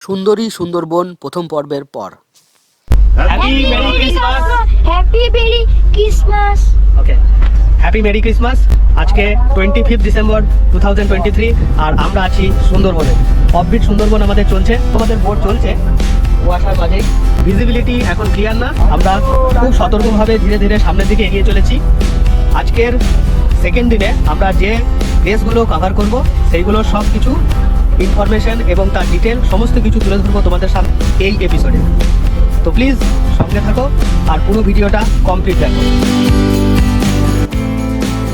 সুন্দরী সুন্দরবন প্রথম পর্বের পর। Happy merry Christmas happy merry Christmas okay happy merry Christmas আজকে twenty fifth December two thousand twenty three আর আমরা আছি সুন্দরবনে। অফবিট সুন্দরবন আমাদের চলছে। আমাদের বোট চলছে। কুয়াশার মাঝে ভিজিবিলিটি এখন ক্লিয়ার না। আমরা খুব সতর্কভাবে ধীরে ধীরে সামনের দিকে এগিয়ে চলেছি। আজকের সেকেন্ড দিনে আমরা যে প্লেসগুলো কভার করব সেইগুলোর সব কিছু ইনফরমেশন এবং তার ডিটেল সমস্ত কিছু তুলে ধরবো তোমাদের সামনে এই এপিসোডে তো প্লিজ সঙ্গে থাকো আর পুরো ভিডিওটা কমপ্লিট দেখো।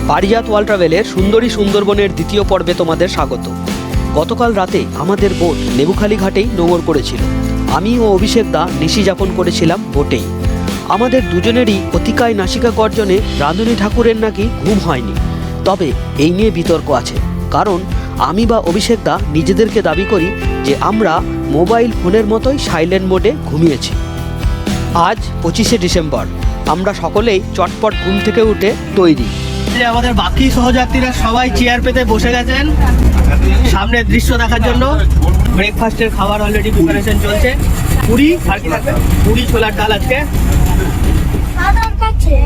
পারিজাত ওয়াল ট্রাভেলের সুন্দরী সুন্দরবনের দ্বিতীয় পর্বে তোমাদের স্বাগত। গতকাল রাতে আমাদের বোট নেবুখালী ঘাটেই নোঙর করেছিল। আমি ও অভিষেক দা নিশি যাপন করেছিলাম বোটেই। আমাদের দুজনেরই অতিকায় নাসিকা গর্জনে রাঁধুনি ঠাকুরের নাকি ঘুম হয়নি। তবে এই নিয়ে বিতর্ক আছে। কারণ আমি বা অভিষেক দা নিজেদেরকে দাবি করি যে আমরা মোবাইল ফোনের মতোই সাইলেন্ট মোডে ঘুমিয়েছি। আজ পঁচিশে ডিসেম্বর। আমরা সকলেই চটপট ঘুম থেকে উঠে তৈরি। আমাদের বাকি সহযাত্রীরা সবাই চেয়ার পেতে বসে গেছেন। সামনের দৃশ্য দেখার জন্য ব্রেকফাস্টের খাবার অলরেডি প্রিপারেশন চলছে। পুরি আর কি থাকবে পুরি ছোলার ডাল আজকে। দাদার কাছে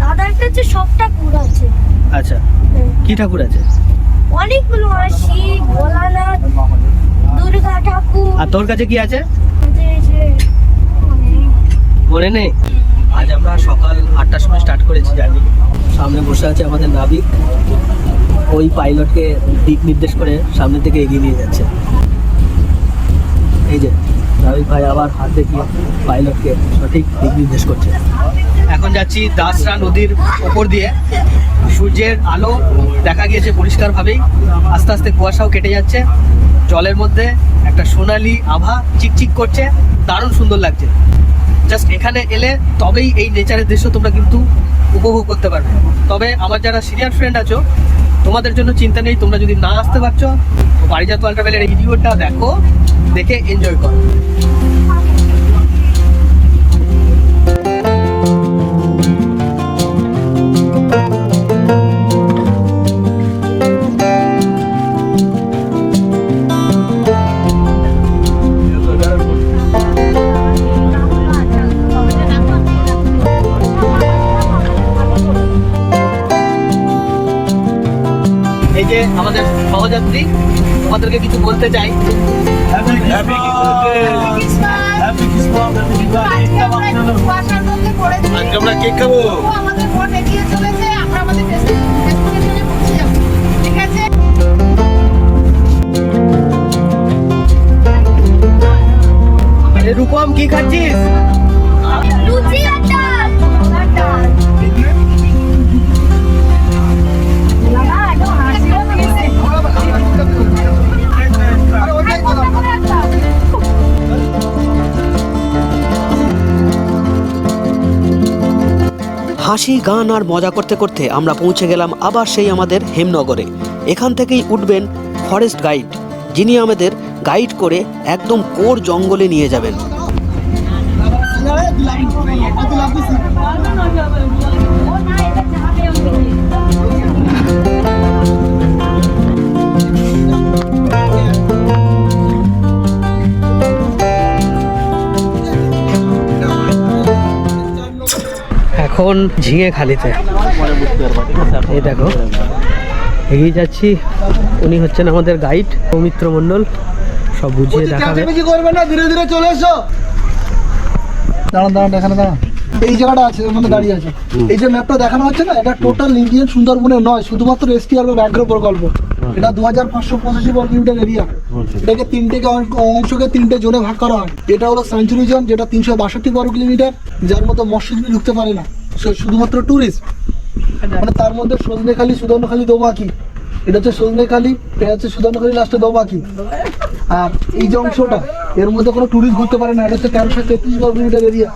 দাদার কাছে সবটা কুড় আছে। আচ্ছা। কি ঠাকুর আছে? অনেকগুলো আছে ভোলানাথ দুর্গা ঠাকুর। আর তোর কাছে কি আছে? মনে নেই? আজ আমরা সকাল আটটার সময় স্টার্ট করেছি জার্নি। সামনে বসে আছে আমাদের নাবিক। ওই পাইলটকে দিক নির্দেশ করে সামনে থেকে এগিয়ে নিয়ে যাচ্ছে। এই যে নাবিক ভাই আবার হাত দেখিয়ে পাইলটকে সঠিক দিক নির্দেশ করছে। এখন যাচ্ছি দাসরা নদীর ওপর দিয়ে। সূর্যের আলো দেখা গিয়েছে পরিষ্কারভাবেই। আস্তে আস্তে কুয়াশাও কেটে যাচ্ছে। জলের মধ্যে একটা সোনালি আভা চিকচিক করছে। দারুণ সুন্দর লাগছে। জাস্ট এখানে এলে তবেই এই নেচারের দৃশ্য তোমরা কিন্তু উপভোগ করতে পারবে। তবে আমার যারা সিনিয়র ফ্রেন্ড আছো, তোমাদের জন্য চিন্তা নেই, তোমরা যদি না আসতে পারছ পারিজাত ওয়াল ভিডিওটা দেখো, দেখে এনজয় করো। এই যে আমাদের সহযাত্রী তোমাদেরকে কিছু বলতে চাই। আজকে আমরা কেক খাব। আমাদের ফোন এগিয়ে চলেছে আমরা আমাদের ডেস্টিনেশনে পৌঁছে যাব ঠিক আছে? রূপম কি খাচ্ছিস? লুচি আর ডাল আর ডাল হাসি গান আর মজা করতে করতে আমরা পৌঁছে গেলাম আবার সেই আমাদের হেমনগরে। এখান থেকেই উঠবেন ফরেস্ট গাইড, যিনি আমাদের গাইড করে একদম কোর জঙ্গলে নিয়ে যাবেন। ঝিঙে খালিতে। এই দেখো। এগিয়ে যাচ্ছি। উনি হচ্ছেন আমাদের গাইড সৌমিত্র মণ্ডল। সব বুঝিয়ে দেখাবে করবে না ধীরে ধীরে চলে এসো। দাঁড়ান দাঁড়ান এখানে দাঁড়ান। এই জায়গাটা আছে দাঁড়িয়ে আছে। এই যে ম্যাপটা দেখানো হচ্ছে না এটা টোটাল ইন্ডিয়ান সুন্দরবনের নয় শুধুমাত্র এসটিআর বা ব্যাঘ্র প্রকল্প। এটা দু হাজার পাঁচশো পঁচাশি বর্গ কিলোমিটার এরিয়া এটাকে তিনটে অংশকে তিনটে জোনে ভাগ করা হয়। এটা হলো সেঞ্চুরি জোন যেটা তিনশো বাষট্টি বর্গ কিলোমিটার যার মতো মৎস্যজীবী ঢুকতে পারে না। শুধুমাত্র ট্যুরিস্ট মানে তার মধ্যে সজনেখালি সুদর্ণখালি দোমাকি এটা হচ্ছে সজনেখালি এটা হচ্ছে সুদর্ণখালি লাস্টে দোমাকি আর এই যে অংশটা, এর মধ্যে কোনো ট্যুরিস্ট ঘুরতে পারে না। এটা হচ্ছে তেরোশো তেত্রিশ বর্গ কিলোমিটার এরিয়া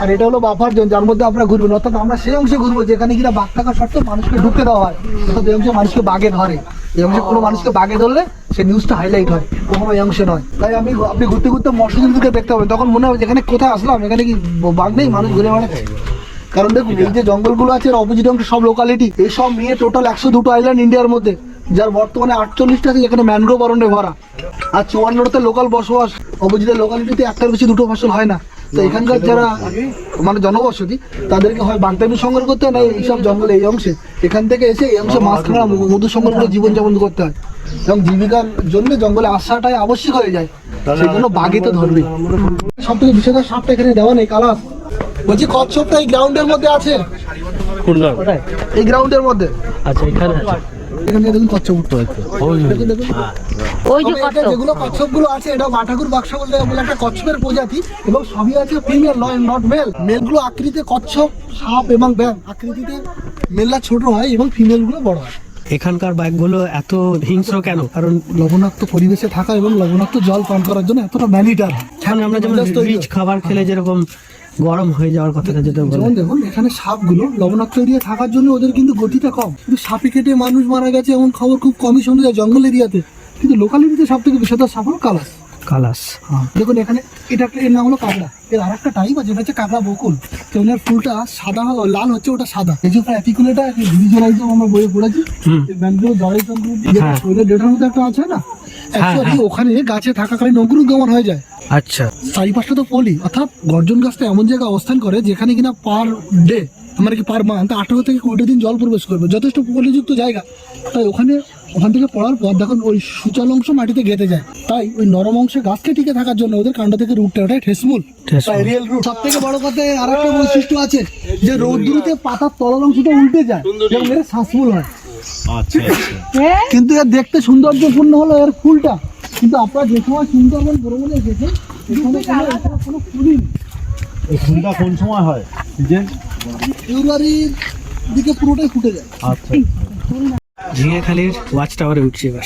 আর এটা হলো বাফার জোন, যার মধ্যে আমরা ঘুরবো না। অর্থাৎ আমরা সেই অংশে ঘুরবো যেখানে কিনা বাঘ থাকা সত্ত্বেও মানুষকে ঢুকতে দেওয়া হয়। অর্থাৎ এই অংশে মানুষকে বাঘে ধরে। এই অংশে কোনো মানুষকে বাঘে ধরলে সে নিউজটা হাইলাইট হয় কখনো এই অংশে নয়। তাই আমি আপনি ঘুরতে ঘুরতে মৎস্যজীবীকে দেখতে পাবেন। তখন মনে হবে যেখানে কোথায় আসলাম, এখানে কি বাঘ নেই, মানুষ ঘুরে বেড়াচ্ছে। কারণ দেখুন, এই যে জঙ্গলগুলো আছে, এর অপোজিট অংশ সব লোকালিটি এই সব নিয়ে টোটাল একশো দুটো আইল্যান্ড ইন্ডিয়ার মধ্যে, যার বর্তমানে আটচল্লিশটা আছে, যেখানে ম্যানগ্রোভ অরণ্যে ভরা। আর চুয়ান্নটাতে লোকাল বসবাস অপোজিটের লোকালিটিতে একটার বেশি দুটো ফসল হয় না। তো এখানকার যারা মানে জনবসতি তাদেরকে হয় বাগদামি সংগ্রহ করতে হয় না এইসব জঙ্গলে এই অংশে এখান থেকে এসে এই অংশে মাছ খাওয়া মধু সংগ্রহ করে জীবনযাপন করতে হয়। এবং জীবিকার জন্য জঙ্গলে আসাটাই আবশ্যক হয়ে যায়। সেই জন্য বাঘে তো ধরবে সব থেকে বিশেষ সাপটা এখানে দেওয়া নেই কালার বলছি কচ্ছপটা এই গ্রাউন্ডের মধ্যে আছে? এই গ্রাউন্ডের মধ্যে। আচ্ছা এখানে আছে। এখানে দেখুন কচ্ছপ উঠতে দেখুন। ওই যে এটা যেগুলো কচ্ছপ। গুলো আছে এটা বাটাকুর বাক্সা বলতে বলে একটা কচ্ছপের প্রজাতি এবং সবই আছে ফিমেল নয় নট মেল মেলগুলো আকৃতিতে কচ্ছপ সাপ এবং ব্যাং আকৃতিতে মেলরা ছোট হয় এবং ফিমেলগুলো বড় হয়। এখানকার বাইকগুলো এত হিংস্র কেন? কারণ লবণাক্ত পরিবেশে থাকা এবং লবণাক্ত জল পান করার জন্য এতটা ম্যানিটার। এখানে আমরা যেমন রিচ খাবার খেলে যেরকম গরম হয়ে যাওয়ার কথাটা যেটা যেমন দেখুন, এখানে সাপগুলো লবণাক্ত এরিয়া থাকার জন্য ওদের কিন্তু গতিটা কম। কিন্তু সাপে কেটে মানুষ মারা গেছে এমন খবর খুব কমই শোনা যায় জঙ্গল এরিয়াতে। কিন্তু লোকালিটিতে সব থেকে বিষয়টা সাপ হলো কালাস। কালাস। দেখুন এখানে এটা একটা এর নাম হলো কাঁকড়া। এর আর একটা টাইপ আছে যেটা হচ্ছে কাঁকড়া বকুল। তো ওনার ফুলটা সাদা লাল হচ্ছে ওটা সাদা। এই যে অ্যাপিকুলেটা ডিভিজনাইজম আমরা বইয়ে পড়েছি। ব্যাংকগুলো জড়াইতন্ত্র হ্যাঁ। শরীরের ডেটার মধ্যে একটা আছে না? Actually ওখানে গাছে থাকাকালীন অঙ্কুরোদ্গমন হয়ে যায়। আচ্ছা। চারিপাশটা তো পলি। অর্থাৎ গর্জন গাছটা এমন জায়গায় অবস্থান করে যেখানে কিনা পার ডে আমার কি পার মান্থ আঠারো থেকে কুড়ি দিন জল প্রবেশ করবে। যথেষ্ট পলিযুক্ত জায়গা। তাই ওখানে ওখান থেকে পড়ার পর দেখুন ওই সুচল অংশ মাটিতে গেঁথে যায়। তাই ওই নরম অংশে গাছকে টিকে থাকার জন্য ওদের কাণ্ড থেকে রুটটা ওটাই ঠেসমূল ঠেসমূল। Real root. সব থেকে বড় কথা আর একটা বৈশিষ্ট্য আছে যে রৌদ্রুতে পাতার তলার অংশটা উল্টে যায় এর শ্বাসমূল হয়। কিন্তু এর দেখতে সৌন্দর্যপূর্ণ হলো এর ফুলটা। কিন্তু আপনারা যে সময় সুন্দরবন ভ্রমণে এসেছেন এখানে কোনো ফুলই নেই। এই ফুলটা কোন সময় হয়? সিজন ফেব্রুয়ারির দিকে পুরোটাই ফুটে যায়। আচ্ছা। ঝিঙেখালির ওয়াচ টাওয়ারে উঠছি এবার।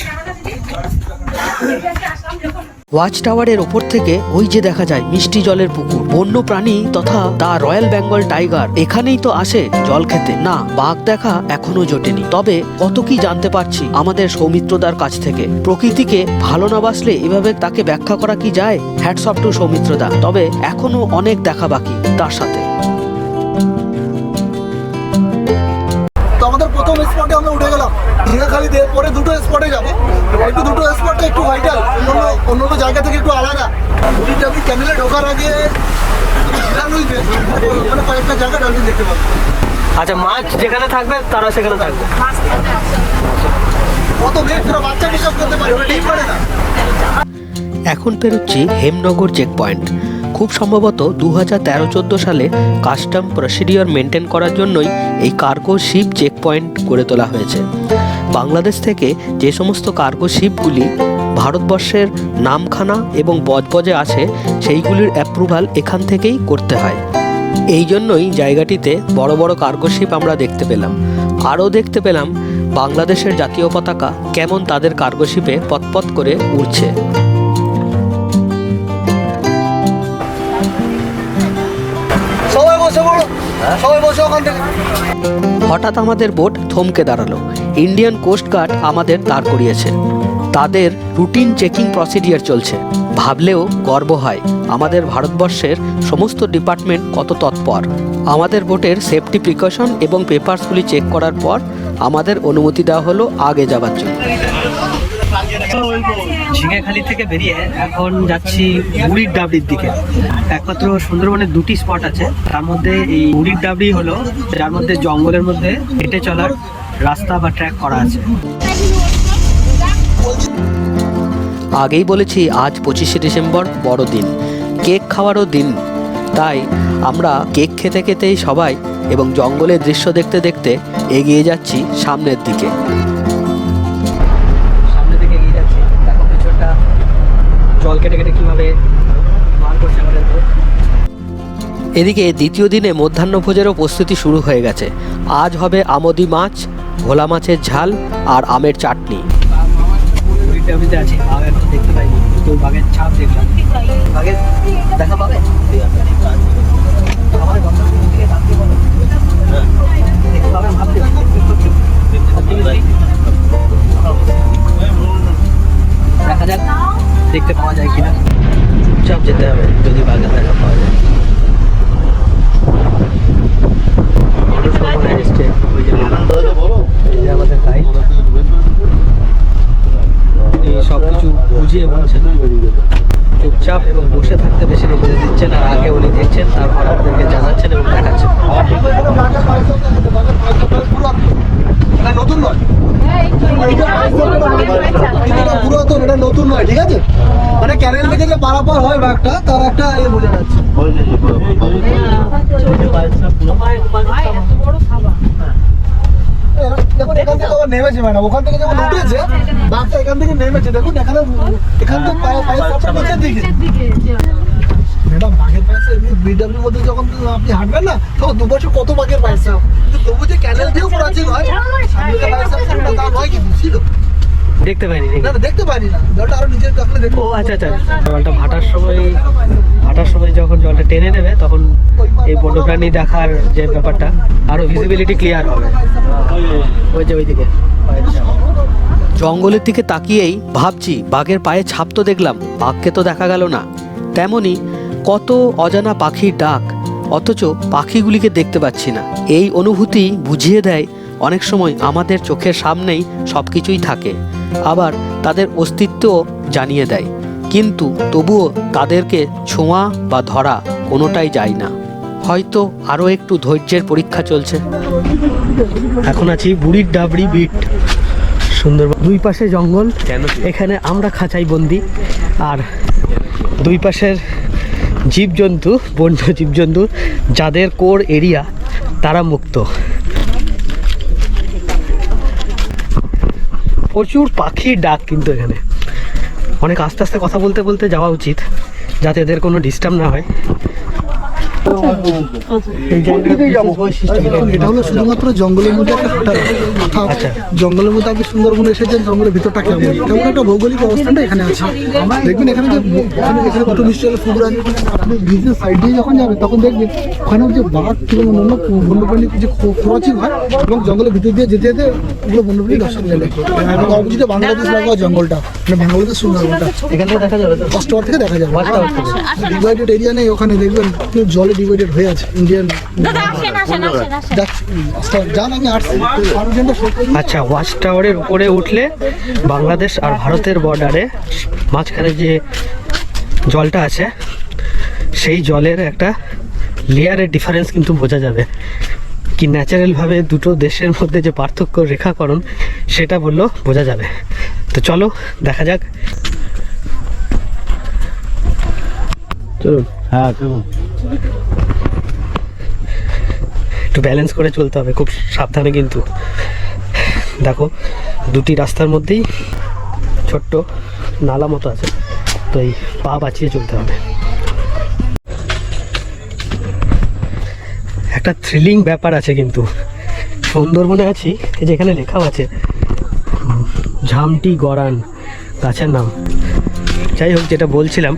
ওয়াচ টাওয়ারের ওপর থেকে ওই যে দেখা যায় মিষ্টি জলের পুকুর বন্য প্রাণী তথা দা রয়্যাল বেঙ্গল টাইগার। এখানেই তো আসে জল খেতে। না, বাঘ দেখা এখনও জোটেনি। তবে কত কি জানতে পারছি আমাদের সৌমিত্রদার কাছ থেকে। প্রকৃতিকে ভালো না বাসলে এভাবে তাকে ব্যাখ্যা করা কি যায়? হ্যাটস অফ টু সৌমিত্রদা। তবে এখনও অনেক দেখা বাকি তার সাথে। গেলাম দিয়ে পরে দুটো স্পটে যাব। একটু দুটো স্পটটা একটু ভাইটাল অন্য অন্য অন্য জায়গা থেকে একটু আলাদা। উড়িটা আপনি ক্যানেলে ঢোকার আগে কয়েকটা জায়গা ডালফিন দেখতে পাবেন আচ্ছা মাছ যেখানে থাকবে তারা সেখানে থাকবে। কত মেঘ তোরা বাচ্চা হিসাব করতে পারে ওরা পারে না। এখন পেরোচ্ছি হেমনগর চেক পয়েন্ট খুব সম্ভবত দু হাজার তেরো চোদ্দ সালে কাস্টম প্রসিডিওর মেনটেন করার জন্যই এই কার্গো শিপ চেক পয়েন্ট গড়ে তোলা হয়েছে। বাংলাদেশ থেকে যে সমস্ত কার্গো শিপগুলি ভারতবর্ষের নামখানা এবং বজবজে আছে সেইগুলির অ্যাপ্রুভাল এখান থেকেই করতে হয়। এই জন্যই জায়গাটিতে বড় বড় কার্গো শিপ আমরা দেখতে পেলাম। আরও দেখতে পেলাম বাংলাদেশের জাতীয় পতাকা কেমন তাদের কার্গো শিপে পথপথ করে উড়ছে। হঠাৎ আমাদের বোট থমকে দাঁড়াল। ইন্ডিয়ান কোস্ট গার্ড আমাদের দাঁড় করিয়েছে। তাদের রুটিন চেকিং প্রসিডিয়ার চলছে। ভাবলেও গর্ব হয়, আমাদের ভারতবর্ষের সমস্ত ডিপার্টমেন্ট কত তৎপর। আমাদের বোটের সেফটি প্রিকশন এবং পেপারসগুলি চেক করার পর আমাদের অনুমতি দেওয়া হলো আগে যাবার জন্য। ঝিঙেখালি থেকে বেরিয়ে এখন যাচ্ছি মুড়ির ডাবড়ির দিকে। একমাত্র সুন্দরবনের দুটি স্পট আছে। তার মধ্যে এই মুড়ির ডাবড়ি হলো, যার মধ্যে জঙ্গলের মধ্যে হেঁটে চলার রাস্তা বা ট্র্যাক করা আছে। আগেই বলেছি আজ পঁচিশে ডিসেম্বর বড়দিন কেক খাওয়ারও দিন। তাই আমরা কেক খেতে খেতেই সবাই এবং জঙ্গলের দৃশ্য দেখতে দেখতে এগিয়ে যাচ্ছি সামনের দিকে। সামনে দিকে এগিয়ে যাচ্ছি। দেখো পেছনটা জল কেটে কেটে কীভাবে। এদিকে দ্বিতীয় দিনে মধ্যাহ্নভোজেরও প্রস্তুতি শুরু হয়ে গেছে। আজ হবে আমদি মাছ ভোলা মাছের ঝাল আর আমের চাটনি। দেখা যাক দেখতে পাওয়া যায় কিনা। চুপচাপ যেতে হবে যদি বাঘের দেখা পাওয়া যায়। কখন ওই যে এই যে আমাদের গাইড সব কিছু বুঝিয়ে বলছেন। চুপচাপ এবং বসে থাকতে বেশি নির্দেশ দিচ্ছেন আর আগে উনি দেখছেন তারপর আপনাদেরকে জানাচ্ছেন এবং দেখাচ্ছেন। নতুন নয় পুরাতন এটা নতুন নয় ঠিক আছে মানে ক্যানেল থেকে যে পারাপার হয়। বাঘটা তার একটা এ বোঝা যাচ্ছে দেখুন এখান থেকে আবার নেমেছে ম্যাডাম। ওখান থেকে যখন উঠেছে বাঘটা এখান থেকে নেমেছে। দেখুন এখানে এখান থেকে পায়ে পায়ে সাপটা নিচের দিকে। ম্যাডাম বাঘের পায়েছে এমনি বিডব্লিউ মধ্যে যখন আপনি হাঁটবেন না তখন দু বছর কত বাঘের কিন্তু তবু যে ক্যানেল দিয়েও প্রাচীন হয় সামনে যে পায়েছে ওটা তা নয় কিন্তু ছিল। দেখতে পাইনি না দেখতে পারি না। জলটা আরও নিচের দেখো ও আচ্ছা আচ্ছা জলটা ভাটার সময় ভাটার সময় যখন জলটা টেনে নেবে তখন এই বন্যপ্রাণী দেখার যে ব্যাপারটা, আরও ভিজিবিলিটি ক্লিয়ার হবে। ওই যে ওইদিকে। জঙ্গলের দিকে তাকিয়েই ভাবছি, বাঘের পায়ে ছাপ তো দেখলাম, বাঘকে তো দেখা গেল না। তেমনি কত অজানা পাখির ডাক, অথচ পাখিগুলিকে দেখতে পাচ্ছি না। এই অনুভূতি বুঝিয়ে দেয়, অনেক সময় আমাদের চোখের সামনেই সব কিছুই থাকে, আবার তাদের অস্তিত্বও জানিয়ে দেয়। কিন্তু তবুও তাদেরকে ছোঁয়া বা ধরা কোনোটাই যায় না। হয়তো আরও একটু ধৈর্যের পরীক্ষা চলছে। এখন আছি বুড়ির ডাবড়ি বিট সুন্দরবন। দুই পাশে জঙ্গল এখানে আমরা খাঁচাই বন্দি। আর দুই পাশের জীবজন্তু বন্য জীবজন্তু যাদের কোর এরিয়া তারা মুক্ত। প্রচুর পাখির ডাক কিন্তু এখানে। অনেক আস্তে আস্তে কথা বলতে বলতে যাওয়া উচিত যাতে এদের কোনো ডিস্টার্ব না হয় এই জায়গাটার বৈশিষ্ট্য কি? দেখুন, এটা হলো শুধুমাত্র জঙ্গলের মধ্যে একটা হাঁটার আচ্ছা। জঙ্গলের মধ্যে আপনি সুন্দরবনে এসেছেন জঙ্গলের ভিতরটা কেমন তেমন একটা ভৌগোলিক অবস্থানটা এখানে আছে দেখবেন এখানে যে এখানে কত হলো ফুবরা আপনি ব্রিজের সাইড দিয়ে যখন যাবেন তখন দেখবেন ওখানে যে বাঘ কিংবা অন্যান্য বন্যপ্রাণী যে ক্রচিং হয় এবং জঙ্গলের ভিতর দিয়ে যেতে যেতে ওগুলো বন্যপ্রাণী দর্শন মেলে এবং অপোজিটে বাংলাদেশ লাগোয়া জঙ্গলটা মানে বাংলাদেশ সুন্দরবনটা এখান থেকে দেখা যাবে তো থেকে দেখা যাবে ডিভাইডেড এরিয়া নেই ওখানে দেখবেন জলে ডিভাইডেড হয়ে আছে ইন্ডিয়ান যান আমি আচ্ছা ওয়াচ টাওয়ারের উপরে উঠলে বাংলাদেশ আর ভারতের বর্ডারে মাঝখানে যে জলটা আছে সেই জলের একটা লেয়ারের ডিফারেন্স কিন্তু বোঝা যাবে। কি ন্যাচারালভাবে দুটো দেশের মধ্যে যে পার্থক্য রেখাকরণ সেটা বলল বোঝা যাবে। তো চলো দেখা যাক। চলুন। হ্যাঁ চলুন। একটু ব্যালেন্স করে চলতে হবে, খুব সাবধানে কিন্তু। দেখো, দুটি রাস্তার মধ্যেই ছোট্ট নালা মতো আছে, তো এই পা বাঁচিয়ে চলতে হবে। একটা থ্রিলিং ব্যাপার আছে কিন্তু। সুন্দরবনে আছি যেখানে লেখাও আছে, ঝামটি গড়ান গাছের নাম। যাই হোক, যেটা বলছিলাম,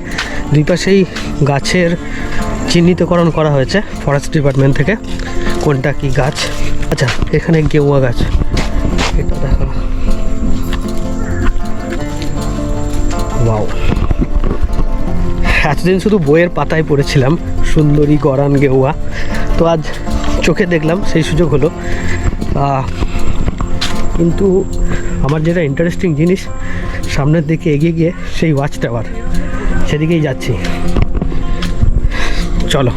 দুই পাশেই গাছের চিহ্নিতকরণ করা হয়েছে ফরেস্ট ডিপার্টমেন্ট থেকে। কোনটা কি গাছ? আচ্ছা এখানে গেউয়া গাছ। এটা দেখা। ওয়াও এতদিন শুধু বইয়ের পাতায় পড়েছিলাম, সুন্দরী গরান গেউয়া। তো আজ চোখে দেখলাম, সেই সুযোগ হলো। কিন্তু আমার যেটা ইন্টারেস্টিং জিনিস, সামনের দিকে এগিয়ে গিয়ে সেই ওয়াচ টাওয়ার সেদিকেই যাচ্ছি। চলো।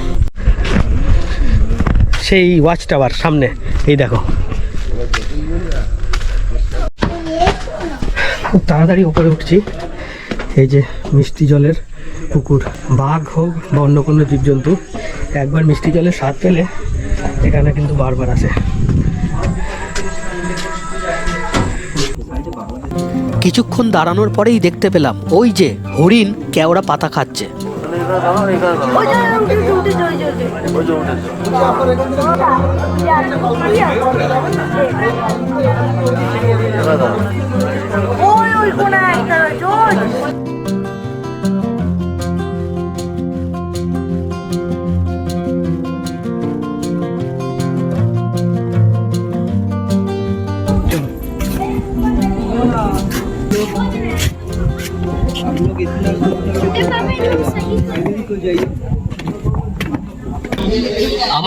সেই ওয়াচ টাওয়ার সামনে, এই দেখো। খুব তাড়াতাড়ি উপরে উঠছি। এই যে মিষ্টি জলের পুকুর, বাঘ হোক বা অন্য কোনো জীবজন্তু, একবার মিষ্টি জলের স্বাদ পেলে এখানে কিন্তু বারবার আসে। কিছুক্ষণ দাঁড়ানোর পরেই দেখতে পেলাম, ওই যে হরিণ কেওড়া পাতা খাচ্ছে। ওই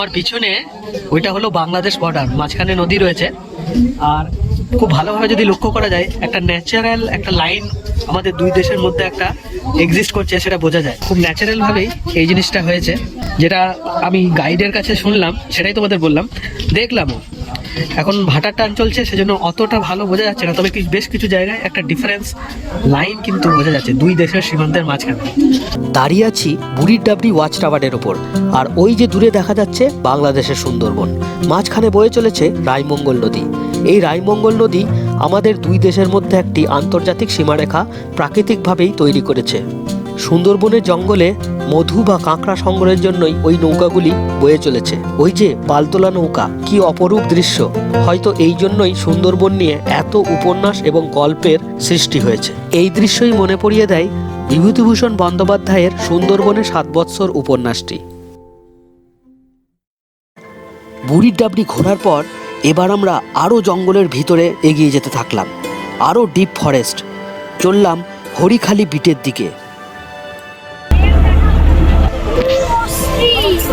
আমার পিছনে ওইটা হলো বাংলাদেশ বর্ডার মাঝখানে নদী রয়েছে। আর খুব ভালোভাবে যদি লক্ষ্য করা যায়, একটা ন্যাচারাল একটা লাইন আমাদের দুই দেশের মধ্যে একটা এক্সিস্ট করছে, সেটা বোঝা যায়। খুব ন্যাচারালভাবেই এই জিনিসটা হয়েছে, যেটা আমি গাইডের কাছে শুনলাম, সেটাই তোমাদের বললাম। দেখলামও এখন ভাটার টান চলছে, সেজন্য অতটা ভালো বোঝা যাচ্ছে না। তবে বেশ কিছু জায়গায় একটা ডিফারেন্স লাইন কিন্তু বোঝা যাচ্ছে, দুই দেশের সীমান্তের মাঝখানে। দাঁড়িয়ে আছি বুড়ির ডাবরি ওয়াচ টাওয়ারের ওপর। আর ওই যে দূরে দেখা যাচ্ছে বাংলাদেশের সুন্দরবন। মাঝখানে বয়ে চলেছে রায়মঙ্গল নদী। এই রায়মঙ্গল নদী আমাদের দুই দেশের মধ্যে একটি আন্তর্জাতিক সীমারেখা প্রাকৃতিকভাবেই তৈরি করেছে। সুন্দরবনের জঙ্গলে মধু বা কাঁকড়া সংগ্রহের জন্যই ওই নৌকাগুলি বয়ে চলেছে। ওই যে পালতোলা নৌকা, কি অপরূপ দৃশ্য! হয়তো এই জন্যই সুন্দরবন নিয়ে এত উপন্যাস এবং গল্পের সৃষ্টি হয়েছে। এই দৃশ্যই মনে পড়িয়ে দেয় বিভূতিভূষণ বন্দ্যোপাধ্যায়ের সুন্দরবনে সাত বৎসর উপন্যাসটি। বুড়ির ডাবড়ি ঘোরার পর এবার আমরা আরও জঙ্গলের ভিতরে এগিয়ে যেতে থাকলাম। আরও ডিপ ফরেস্ট। চললাম হরিখালি বিটের দিকে।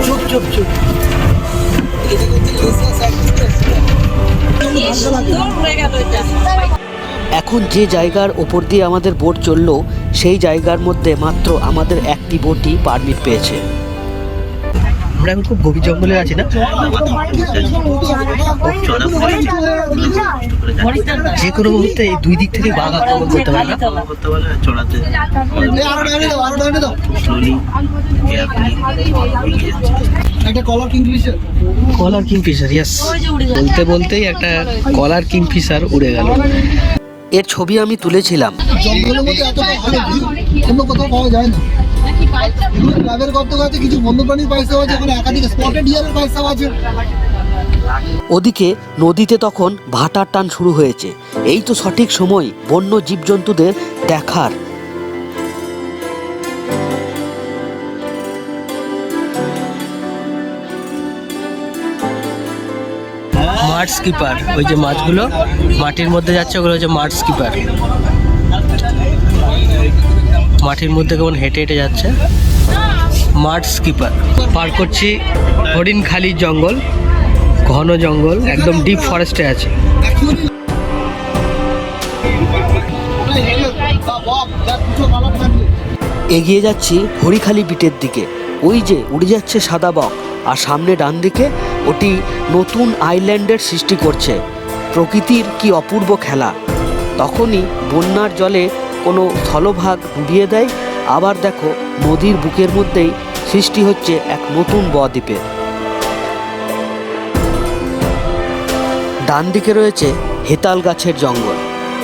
চুপ চুপ চুপ এখন যে জায়গার ওপর দিয়ে আমাদের বোট চলল, সেই জায়গার মধ্যে মাত্র আমাদের একটি বোটই পারমিট পেয়েছে। আমরা এখন খুব গভীর জঙ্গলে আছি না? যে কোনো মুহূর্তে এই দুই দিক থেকে বাঘ আক্রমণ করতে পারে না। একটা কলার কিংফিশার কলার ইয়াস বলতে বলতেই একটা কলার কিংফিশার উড়ে গেল। এর ছবি আমি তুলেছিলাম। জঙ্গলের মধ্যে এত ভালো ভিউ অন্য কোথাও পাওয়া যায় না। ক্লাবের গর্ত আছে কিছু বন্যপ্রাণীর পয়সা আছে এখানে একাধিক স্পটেড ডিয়ারের পয়সা আছে। ওদিকে নদীতে তখন ভাটার টান শুরু হয়েছে। এই তো সঠিক সময় বন্য জীবজন্তুদের দেখার। মাঠ স্কিপার ওই যে মাছগুলো মাটির মধ্যে যাচ্ছে ওগুলো হচ্ছে মাঠ স্কিপার মাটির মধ্যে কেমন হেঁটে হেঁটে যাচ্ছে? মাঠ স্কিপার পার করছি হরিণখালি জঙ্গল, ঘন জঙ্গল, একদম ডিপ ফরেস্টে আছে। এগিয়ে যাচ্ছি হরিখালি বিটের দিকে। ওই যে উড়ে যাচ্ছে সাদা বক, আর সামনে ডান দিকে ওটি নতুন আইল্যান্ডের সৃষ্টি করছে। প্রকৃতির কি অপূর্ব খেলা। তখনই বন্যার জলে কোনো স্থলভাগ ডুবিয়ে দেয়। আবার দেখো, নদীর বুকের মধ্যেই সৃষ্টি হচ্ছে এক নতুন বদ্বীপের ডান দিকে রয়েছে হেতাল গাছের জঙ্গল।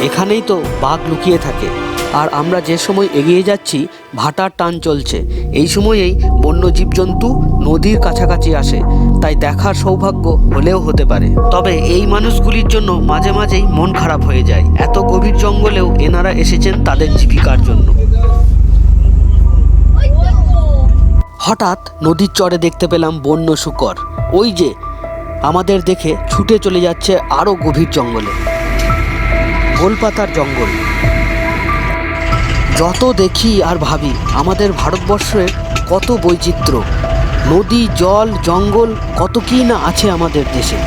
এখানেই তো বাঘ লুকিয়ে থাকে। আর আমরা যে সময় এগিয়ে যাচ্ছি, ভাটার টান চলছে। এই সময়েই বন্য জীবজন্তু নদীর কাছাকাছি আসে। তাই দেখার সৌভাগ্য হলেও হতে পারে। তবে এই মানুষগুলির জন্য মাঝে মাঝেই মন খারাপ হয়ে যায়। এত গভীর জঙ্গলেও এনারা এসেছেন তাদের জীবিকার জন্য। হঠাৎ নদীর চরে দেখতে পেলাম বন্য শুকর। ওই যে, আমাদের দেখে ছুটে চলে যাচ্ছে আরও গভীর জঙ্গলে। গোলপাতার জঙ্গল। যত দেখি আর ভাবি আমাদের ভারতবর্ষের কত বৈচিত্র্য। নদী জল জঙ্গল কত কী না আছে আমাদের দেশে।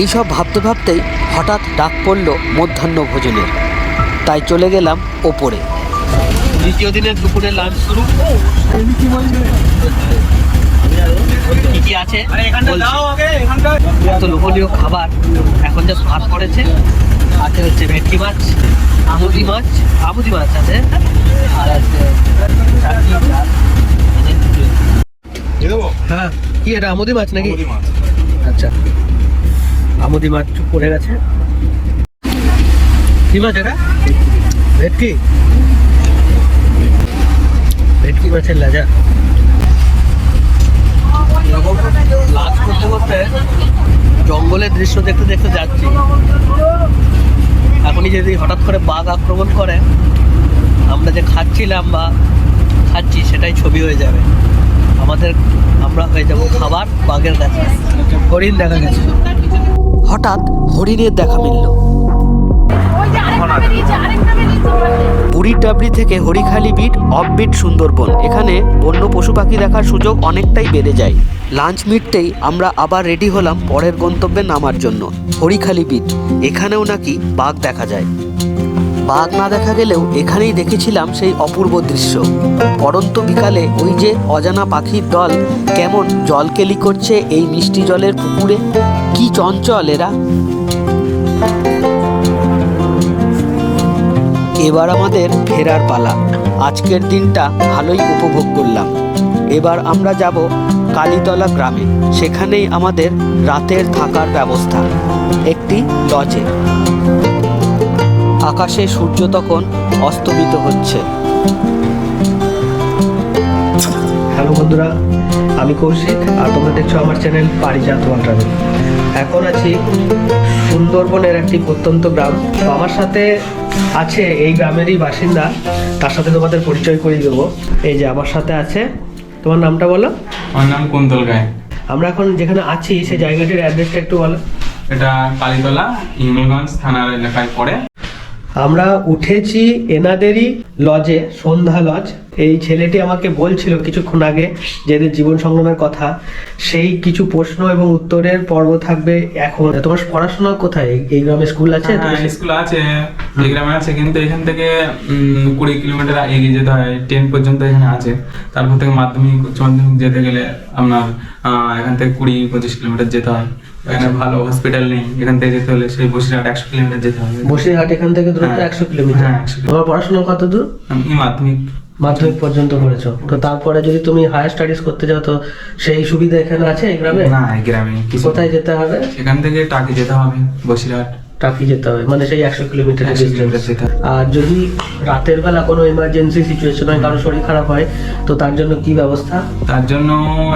এইসব ভাবতে ভাবতেই হঠাৎ ডাক পড়ল মধ্যাহ্ন ভোজনের। তাই চলে গেলাম ওপরে। দ্বিতীয় দিনের দুপুরে লাঞ্চ শুরু। কি কি আছে? লোভনীয় খাবার এখন যা ভাত করেছে আছে হচ্ছে ভেটকি মাছ। আমুদি মাছ আমুদি মাছ আছে। আর আছে হ্যাঁ। কি এটা আমুদি মাছ নাকি? আচ্ছা। আমুদি মাছ পড়ে গেছে। কি মাছ এটা? ভেটকি। ভেটকি মাছের লাজা। লাঞ্চ করতে করতে জঙ্গলের দৃশ্য দেখতে দেখতে যাচ্ছি। এখনই যদি হঠাৎ করে বাঘ আক্রমণ করে, আমরা যে খাচ্ছিলাম বা খাচ্ছি সেটাই ছবি হয়ে যাবে। আমাদের, আমরা হয়ে যাব খাবার, বাঘের কাছে হরিণ দেখা গেছে। হঠাৎ হরিণের দেখা মিলল। বুড়ির ডাবরি থেকে হরিখালি বিট অফবিট সুন্দরবন। এখানে বন্য পশু পাখি দেখার সুযোগ অনেকটাই বেড়ে যায়। লাঞ্চ মিটতেই আমরা আবার রেডি হলাম পরের গন্তব্যে নামার জন্য হরিখালি বিট এখানেও নাকি বাঘ দেখা যায়। বাঘ না দেখা গেলেও এখানেই দেখেছিলাম সেই অপূর্ব দৃশ্য। পরন্ত বিকালে ওই যে অজানা পাখির দল কেমন জলকেলি করছে এই মিষ্টি জলের পুকুরে। কি চঞ্চল এরা। এবার আমাদের ফেরার পালা। আজকের দিনটা ভালোই উপভোগ করলাম। এবার আমরা যাব কালীতলা গ্রামে। সেখানেই আমাদের রাতের থাকার ব্যবস্থা। একটি লজে। আকাশে সূর্য তখন অস্তমিত হচ্ছে। হ্যালো বন্ধুরা আমি কৌশিক আর তোমরা দেখছ আমার চ্যানেল পারিজাত ওয়ান ট্রাভেল। এখন আছি সুন্দরবনের একটি প্রত্যন্ত গ্রাম। তো আমার সাথে আছে এই গ্রামেরই বাসিন্দা তার সাথে তোমাদের পরিচয় করিয়ে দেবো। এই যে আমার সাথে আছে তোমার নামটা বলো? আমার নাম কুন্তল গায়ে। আমরা এখন যেখানে আছি সেই জায়গাটির অ্যাড্রেসটা একটু বলো। এটা কালীতলা হিঙ্গলগঞ্জ থানার এলাকায় পড়ে। আমরা উঠেছি এনাদেরই লজে সন্ধ্যা লজ এই ছেলেটি আমাকে বলছিল কিছুক্ষণ আগে যে এদের জীবন সংগ্রামের কথা। সেই কিছু প্রশ্ন এবং উত্তরের পর্ব থাকবে এখন। তোমার পড়াশোনা কোথায়? এই- গ্রামে স্কুল আছে? হ্যাঁ, স্কুল আছে। এই গ্রামে আছে কিন্তু এখান থেকে কুড়ি কিলোমিটার এগিয়ে যেতে হয়। টেন পর্যন্ত এখানে আছে। তারপর থেকে মাধ্যমিক উচ্চ মাধ্যমিক যেতে গেলে আপনার এখান থেকে কুড়ি পঁচিশ কিলোমিটার যেতে হয়। এখানে ভালো হসপিটাল নেই। এখান থেকে যেতে হলে সেই বসিরহাট একশো কিলোমিটার যেতে হবে। বসিরহাট এখান থেকে দূরত্ব হ্যাঁ। একশো কিলোমিটার। হ্যাঁ, 100 তোমার পড়াশোনা কত দূর? আমি মাধ্যমিক। মাধ্যমিক পর্যন্ত করেছ তো তারপরে যদি তুমি হায়ার স্টাডিজ করতে যাও তো সেই সুবিধা এখানে আছে এই গ্রামে? না এই গ্রামে কোথায় যেতে হবে? এখান থেকে টাকি যেতে হবে বসিরহাট। টাকি যেতে হবে। মানে সেই একশো কিলোমিটার আর যদি রাতের বেলা কোনো এমার্জেন্সি সিচুয়েশন হয় কারও শরীর খারাপ হয় তো তার জন্য কি ব্যবস্থা? তার জন্য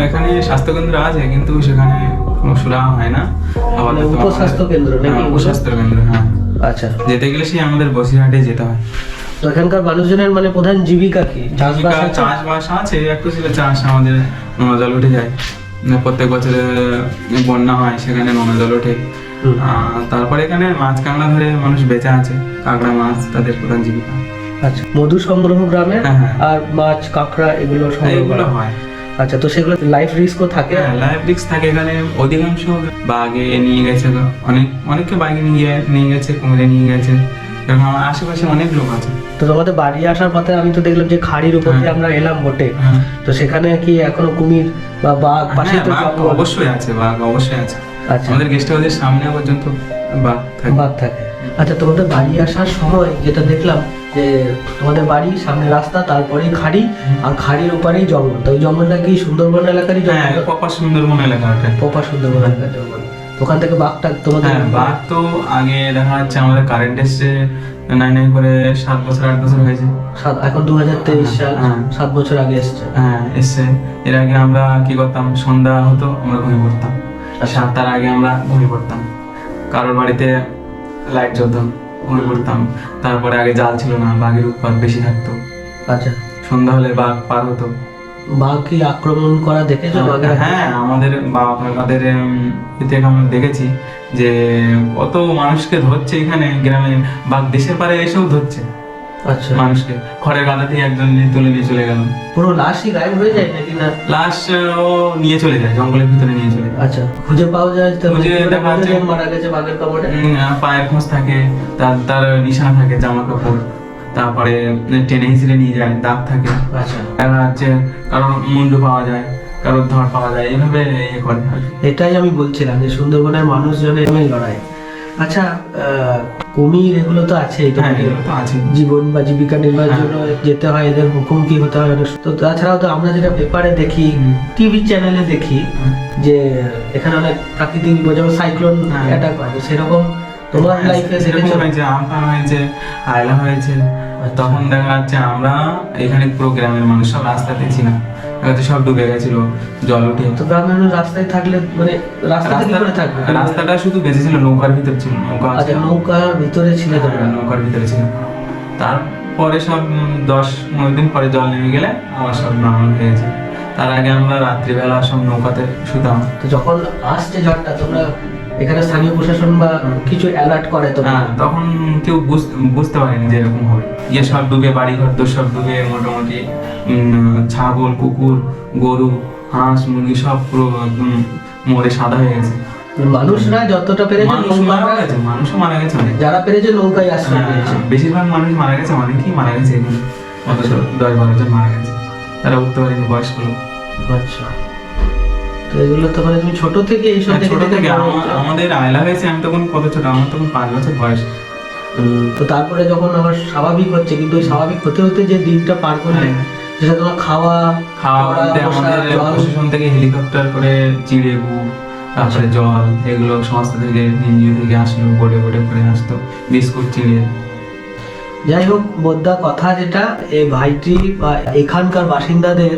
এখানে স্বাস্থ্যকেন্দ্র আছে কিন্তু সেখানে কোনো সুরাহা হয় না। আবার মানে উপস্বাস্থ্য কেন্দ্র নাকি হ্যাঁ, উপস্বাস্থ্য কেন্দ্র হ্যাঁ। আচ্ছা। যেতে গেলে সেই আমাদের বসিরহাটে যেতে হয়। তো এখানকার মানুষজনের মানে প্রধান জীবিকা কি? চাষবাস আছে? চাষবাস আছে একটু ছিল চাষ আমাদের নোনা জল উঠে যায়। মানে প্রত্যেক বছরে বন্যা হয় সেখানে নোনা জল ওঠে। আহ, তারপরে এখানে মাছ কাঁকড়া ধরে মানুষ বেঁচে আছে কাঁকড়া মাছ তাদের প্রধান জীবিকা। আচ্ছা মধু সংগ্রহ গ্রামে হ্যাঁ, হ্যাঁ। আর মাছ কাঁকড়া এগুলো সংগ্রহ হয় আচ্ছা তো সেগুলো লাইফ রিস্কও থাকে? হ্যাঁ লাইফ রিস্ক থাকে এখানে। অধিকাংশ বাঘে নিয়ে গেছে অনেক অনেককে বাঘে নিয়ে নিয়ে গেছে কুমিরে নিয়ে গেছে। আমার আশেপাশে অনেক লোক আছে। তো তোমাদের বাড়ি আসার পথে আমি তো দেখলাম যে খাড়ির উপর দিয়ে হ্যাঁ। আমরা এলাম বটে। হ্যাঁ। তো সেখানে কি এখনও কুমির বা বাঘ পাশে হ্যাঁ, তো অবশ্যই আছে বাঘ অবশ্যই আছে। আমাদের গেস্ট হাউসের সামনে পর্যন্ত বাঘ থাকে। বাঘ থাকে। আচ্ছা তোমাদের বাড়ি আসার সময় যেটা দেখলাম যে তোমাদের বাড়ি সামনে রাস্তা তারপরেই খাড়ি আর খাড়ির ওপারেই জঙ্গল। তো ওই জঙ্গলটা কি সুন্দরবন এলাকারই হ্যাঁ জঙ্গল পপা সুন্দরবন এলাকা পোপা সুন্দরবন এলাকার জঙ্গল। ওখান থেকে বাঘটা তোমাদের হ্যাঁ বাঘ তো আগে দেখা যাচ্ছে আমাদের কারেন্ট এসছে নাই নাই করে সাত বছর আট বছর হয়েছে। সাত এখন দু হাজার তেইশ সাল। হ্যাঁ। সাত বছর আগে এসছে। হ্যাঁ এসছে। এর আগে আমরা কি করতাম? সন্ধ্যা হতো আমরা ঘুমিয়ে পড়তাম। আর সাতটার আগে আমরা ঘুমিয়ে পড়তাম। কারোর বাড়িতে লাইট জ্বলতাম ঘুমিয়ে পড়তাম। তারপরে আগে জাল ছিল না বাঘের উৎপাত বেশি থাকতো। আচ্ছা। সন্ধ্যা হলে বাঘ পার হতো। বাঘ কি আক্রমণ করা দেখেছ বাঘের? হ্যাঁ আমাদের বা- আমাদের এতে আমরা দেখেছি যে কত মানুষকে ধরছে এখানে গ্রামে। বাঘ দেশের পারে এসেও ধরছে। আচ্ছা। মানুষকে। খড়ের গাদাতেই একজন তুলে নিয়ে চলে গেল পুরো লাশই গায়েব হয়ে যায় নাকি না? লাশ ও নিয়ে চলে যায় জঙ্গলের ভিতরে নিয়ে চলে যায়। আচ্ছা খুঁজে পাওয়া যায় তো খুঁজে দেখা যায়। মারা গেছে বাঘের কামড়ে? পায়ের খোঁজ থাকে তার তার নিশানা থাকে জামা কাপড় তারপরে টেনে হিসেবে নিয়ে যায় দাগ থাকে। আচ্ছা। দেখা যাচ্ছে কারোর মুন্ডু পাওয়া যায় কারোর ধর পাওয়া যায় এইভাবে ইয়ে করে। এটাই আমি বলছিলাম যে সুন্দরবনের মানুষজনের লড়াই। আচ্ছা আহ, কুমির এগুলো তো আছে হ্যাঁ জীবন বা জীবিকা নির্বাহের হ্যাঁ। জন্য যেতে হয় এদের মুখোমুখি হতে হয়? তো তাছাড়াও তো আমরা যেটা পেপারে দেখি টিভি চ্যানেলে দেখি যে এখানে অনেক প্রাকৃতিক যেমন সাইক্লোন। অ্যাটাক হয় সেরকম তোমার লাইফে সেরকম হয়েছে আমফান হয়েছে আয়লা হয়েছে আচ্ছা। তখন দেখা যাচ্ছে আমরা এখানে পুরো গ্রামের মানুষ সব রাস্তাতে ছিলাম। সব ডুবে গেছিল জল উঠে। তো গ্রামের রাস্তায় থাকলে মানে রাস্তাতে কি করে থাকবে? রাস্তাটা শুধু বেঁচেছিল নৌকার ভিতর ছিল নৌকা আচ্ছা নৌকার ভিতরে ছিল তোমরা? নৌকার ভিতরে ছিল। তারপরে সব দশ পনেরো দিন পরে জল নেমে গেলে আমার সব নর্মাল হয়ে গেছে। তার আগে আমরা রাত্রিবেলা সব নৌকাতে শুতাম। তো যখন আসছে জলটা তোমরা এখানে স্থানীয় প্রশাসন বা কিছু অ্যালার্ট করে তো? হ্যাঁ তখন কেউ বুঝতে পারেনি যে এরকম হবে। ইয়ে সব ডুবে বাড়ি ঘর তো সব ডুবে মোটামুটি ছাগল কুকুর গরু হাঁস মুরগি সব পুরো একদম মরে সাদা হয়ে গেছে। মানুষরা যতটা পেরেছে মানুষ মারা গেছে মানুষও মারা গেছে অনেক। যারা পেরেছে নৌকায় আশ্রয় হ্যাঁ, নিয়েছে বেশিরভাগ মানুষ মারা গেছে অনেকেই মারা গেছে এখানে। অথচ দশ বারো জন মারা গেছে। তারা উঠতে পারেনি বয়স্ক লোক। আচ্ছা। এগুলো তো মানে তুমি ছোট থেকে এইসব হ্যাঁ, দেখে ছোট থেকে। আমাদের আয়লা হয়েছে আমি তখন কত ছোট? আমার তখন পাঁচ বছর বয়স। তো তারপরে যখন আবার স্বাভাবিক হচ্ছে কিন্তু ওই স্বাভাবিক হতে হতে যে দিনটা পার করলে হ্যাঁ। যেটা তোমার খাওয়া খাওয়া আমাদের প্রশাসন থেকে হেলিকপ্টার করে চিড়ে তারপরে জল এগুলো সমস্ত থেকে এনজিও থেকে আসলো বোটে বোটে করে আসতো বিস্কুট চিড়ে। যাই হোক বোদ্ধা কথা যেটা এই ভাইটি বা এখানকার বাসিন্দাদের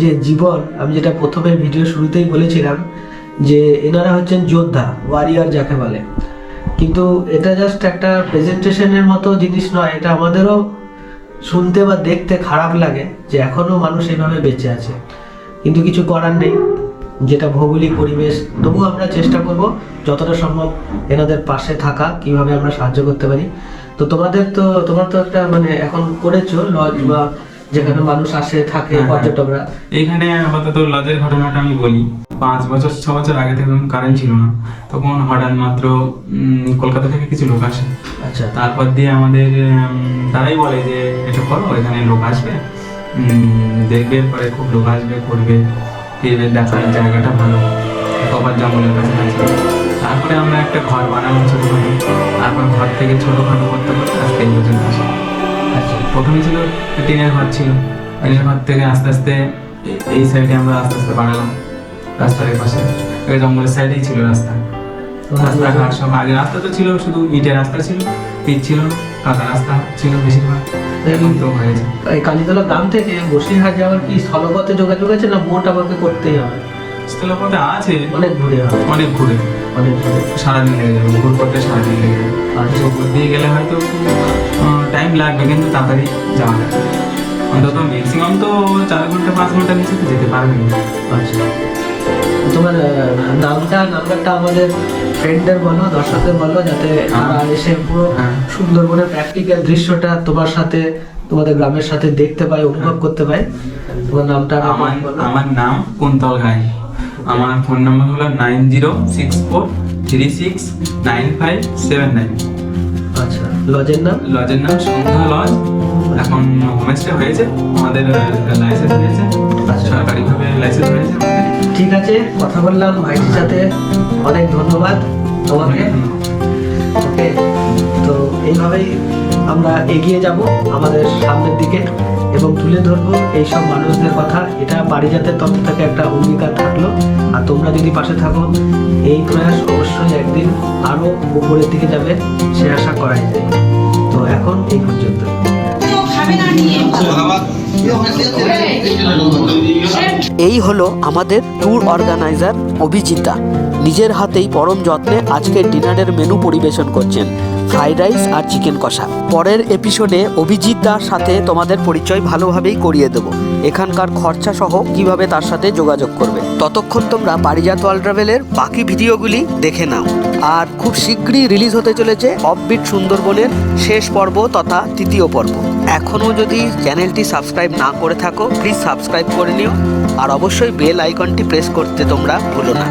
যে জীবন, আমি যেটা প্রথমে ভিডিও শুরুতেই বলেছিলাম, যে এনারা হচ্ছেন যোদ্ধা ওয়ারিয়ার যাকে বলে। কিন্তু এটা জাস্ট একটা প্রেজেন্টেশনের মতো জিনিস নয়, এটা আমাদেরও শুনতে বা দেখতে খারাপ লাগে যে এখনও মানুষ এইভাবে বেঁচে আছে। কিন্তু কিছু করার নেই, যেটা ভৌগোলিক পরিবেশ, তবুও আমরা চেষ্টা করব যতটা সম্ভব এনাদের পাশে থাকা, কীভাবে আমরা সাহায্য করতে পারি। তো তোমাদের তো, তোমার তো একটা মানে এখন করেছ লজ বা যেখানে মানুষ আসে থাকে হ্যাঁ, হ্যাঁ। পর্যটকরা। এইখানে আপাতত লজের ঘটনাটা আমি বলি। পাঁচ বছর ছ বছর আগে থেকে কারেন্ট ছিল না। তখন হঠাৎ মাত্র কলকাতা থেকে কিছু লোক আসে। আচ্ছা। তারপর দিয়ে আমাদের তারাই বলে যে এটা করো এখানে লোক আসবে। দেখবে পরে খুব লোক আসবে করবে। ফিরবে দেখার জায়গাটা ভালো। কপার জঙ্গলের কাছে আছে তারপরে আমরা একটা ঘর বানালাম ছোটোখাটো। তারপর ঘর থেকে ছোটোখাটো করতে করতে আজকে এই পর্যন্ত আসি প্রথমে ছিল টিনের ঘর ছিল। টিনের ঘর থেকে আস্তে আস্তে এই সাইডে আমরা আস্তে আস্তে বাড়ালাম। রাস্তার পাশে। জঙ্গলের সাইডেই ছিল রাস্তা। রাস্তাঘাট সব আগে রাস্তা তো ছিল শুধু ইটের রাস্তা ছিল পিচ ছিল কাদা রাস্তা ছিল বেশিরভাগ। তো হয়েছে এই কালীতলা গ্রাম থেকে বসিরহাট যাওয়ার কি স্থলপথে যোগাযোগ আছে না বোট আমাকে করতেই হবে? স্থলপথে আছে। অনেক ঘুরে হবে। অনেক ঘুরে অনেক ঘুরে সারাদিন লেগে যাবে ঘুর করতে সারাদিন লেগে যাবে। আচ্ছা। দিয়ে গেলে হয়তো টাইম লাগবে কিন্তু তাড়াতাড়ি যাওয়া যাবে অন্তত ম্যাক্সিমাম তো চার ঘণ্টা পাঁচ ঘণ্টা নিচে তো যেতে পারবে আচ্ছা। তোমার নামটা নাম্বারটা আমাদের ফ্রেন্ডদের বলো দর্শকদের বলো যাতে তারা এসে পুরো হ্যাঁ। সুন্দরবনের প্র্যাকটিক্যাল দৃশ্যটা তোমার সাথে তোমাদের গ্রামের সাথে দেখতে পায় অনুভব করতে পায়। তোমার নামটা আমার। আমার নাম কুন্তল গাই আমার ফোন নাম্বার হলো nine zero six four three six nine five seven nine আচ্ছা। লজের নাম? লজের নাম সন্ধ্যা লজ। এখন হোমস্টে হয়েছে আমাদের লাইসেন্স হয়েছে। আচ্ছা। সরকারিভাবে লাইসেন্স হয়েছে ঠিক আছে কথা বললাম ভাইটির সাথে। অনেক ধন্যবাদ তোমাকে। ওকে তো এইভাবেই আমরা এগিয়ে যাব আমাদের সামনের দিকে। এবং তুলে ধরবো এইসব মানুষদের কথা। এটা পারিজাতের তরফ থেকে একটা অঙ্গীকার থাকল। আর তোমরা যদি পাশে থাকো, এই প্রয়াস অবশ্যই একদিন আরও উপরের দিকে যাবে, সে আশা করাই যায়। তো এখন এই পর্যন্ত। এই হলো আমাদের ট্যুর অর্গানাইজার অভিজিতা। নিজের হাতেই পরম যত্নে আজকের ডিনারের মেনু পরিবেশন করছেন। ফ্রাইড রাইস আর চিকেন কষা। পরের এপিসোডে অভিজিৎ দার সাথে তোমাদের পরিচয় ভালোভাবেই করিয়ে দেব। এখানকার খরচা সহ কীভাবে তার সাথে যোগাযোগ করবে। ততক্ষণ তোমরা পারিজাত ওয়ার্ল্ড ট্রাভেলের বাকি ভিডিওগুলি দেখে নাও। আর খুব শীঘ্রই রিলিজ হতে চলেছে অফবিট সুন্দরবনের শেষ পর্ব তথা তৃতীয় পর্ব। এখনও যদি চ্যানেলটি সাবস্ক্রাইব না করে থাকো, প্লিজ সাবস্ক্রাইব করে নিও। আর অবশ্যই বেল আইকনটি প্রেস করতে তোমরা ভুলো না।